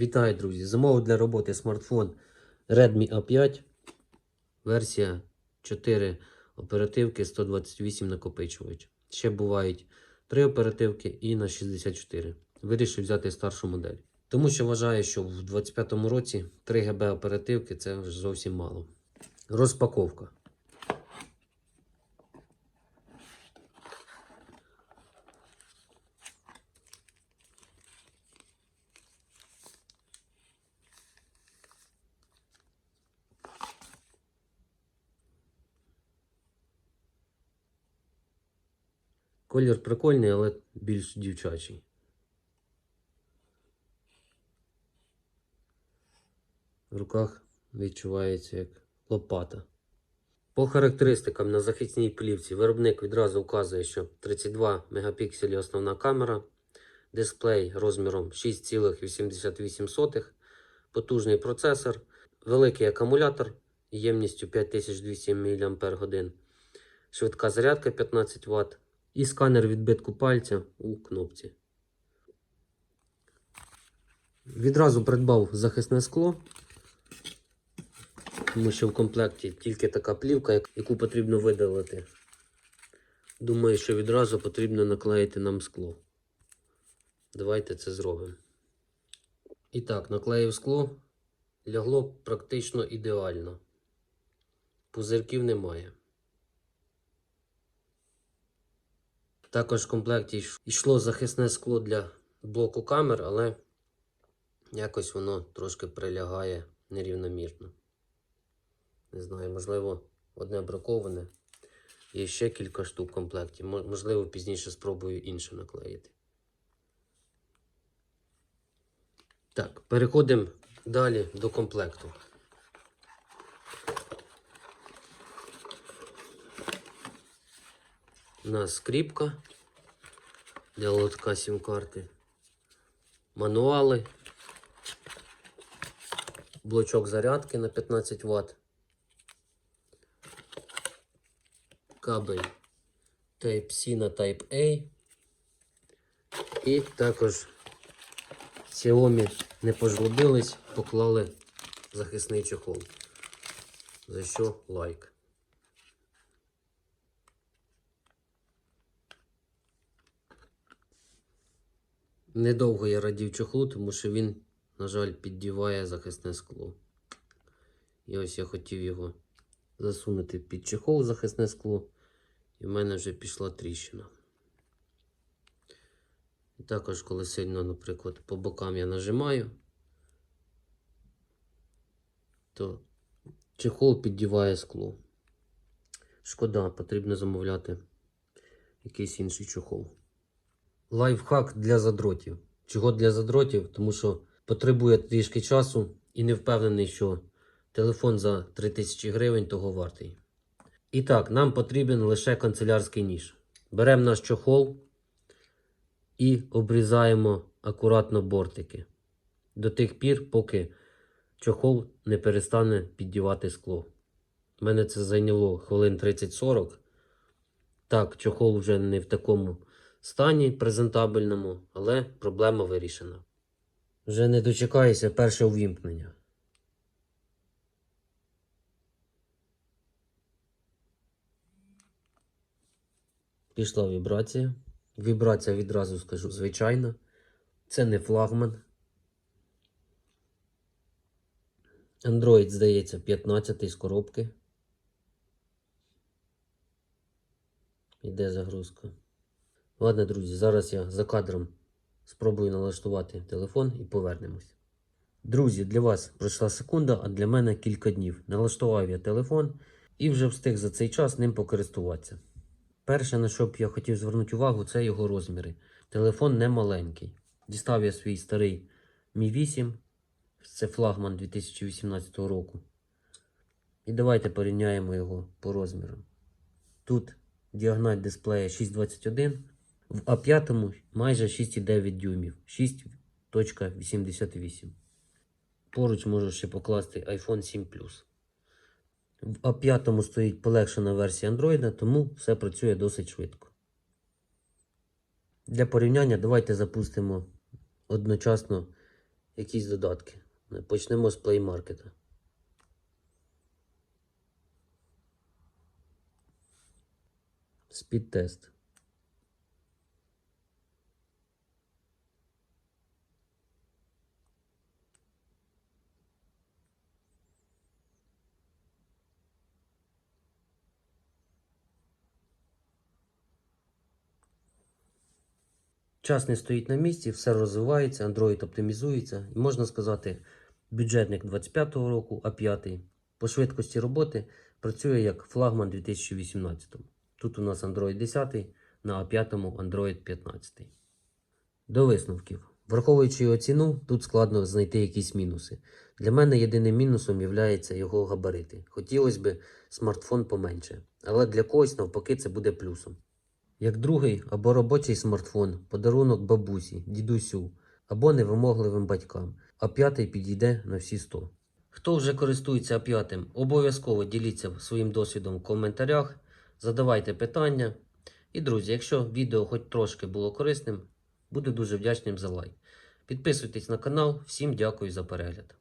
Вітаю, друзі! Замовив для роботи смартфон Redmi A5, версія 4 оперативки 128 накопичувач. Ще бувають 3 оперативки і на 64. Вирішив взяти старшу модель. Тому що вважаю, що в 2025 році 3 ГБ оперативки це зовсім мало. Розпаковка. Колір прикольний, але більш дівчачий. В руках відчувається як лопата. По характеристикам на захисній плівці виробник відразу вказує, що 32 мегапікселі основна камера, дисплей розміром 6,88, потужний процесор, великий акумулятор ємністю 5200 мАч, швидка зарядка 15 Вт і сканер відбитку пальця у кнопці. Відразу придбав захисне скло, тому що в комплекті тільки така плівка, яку потрібно видалити. Думаю, що відразу потрібно наклеїти нам скло. Давайте це зробимо. І так, наклеїв скло, лягло практично ідеально. Пузирків немає. Також в комплекті йшло захисне скло для блоку камер, але якось воно трошки прилягає нерівномірно. Не знаю, можливо, одне браковане. Є ще кілька штук в комплекті. Можливо, пізніше спробую інше наклеїти. Так, переходимо далі до комплекту. У нас скріпка для лотка сім-карти, мануали, блочок зарядки на 15 Вт, кабель Type-C на Type-A і також Xiaomi не пожлобились, поклали захисний чехол. За що лайк. Недовго я радів чохлу, тому що він, на жаль, піддіває захисне скло. І ось я хотів його засунути під чехол захисне скло, і в мене вже пішла тріщина. І також, коли сильно, наприклад, по бокам я нажимаю, то чехол піддіває скло. Шкода, потрібно замовляти якийсь інший чохол. Лайфхак для задротів. Чого для задротів? Тому що потребує трішки часу і не впевнений, що телефон за 3000 гривень того вартий. І так, нам потрібен лише канцелярський ніж. Беремо наш чохол і обрізаємо акуратно бортики. До тих пір, поки чохол не перестане піддівати скло. У мене це зайняло хвилин 30-40. Так, чохол вже не в такому стані презентабельному, але проблема вирішена. Вже не дочекаюся перше увімкнення. Пішла вібрація. Вібрація відразу скажу звичайна. Це не флагман. Android, здається, 15 з коробки. Іде загрузка. Ладно, друзі, зараз я за кадром спробую налаштувати телефон і повернемось. Друзі, для вас пройшла секунда, а для мене кілька днів. Налаштував я телефон і вже встиг за цей час ним покористуватися. Перше, на що б я хотів звернути увагу, це його розміри. Телефон не маленький. Дістав я свій старий Mi 8, це флагман 2018 року. І давайте порівняємо його по розмірам. Тут діагональ дисплея 621, в А5 майже 6,9 дюймів, 6.88. Поруч можу ще покласти iPhone 7 Plus. В А5 стоїть полегшена версія Android, тому все працює досить швидко. Для порівняння давайте запустимо одночасно якісь додатки. Почнемо з Play Market. Спідтест. Час не стоїть на місці, все розвивається, Android оптимізується. І можна сказати, бюджетник 25-го року, а 5 по швидкості роботи працює як флагман 2018. Тут у нас Android 10, на А5 Android 15. До висновків. Враховуючи його ціну, тут складно знайти якісь мінуси. Для мене єдиним мінусом є його габарити. Хотілося б смартфон поменше, але для когось навпаки це буде плюсом. Як другий або робочий смартфон, подарунок бабусі, дідусю або невимогливим батькам, а п'ятий підійде на всі 100. Хто вже користується А5, обов'язково діліться своїм досвідом в коментарях, задавайте питання. І, друзі, якщо відео хоч трошки було корисним, буду дуже вдячним за лайк. Підписуйтесь на канал, всім дякую за перегляд.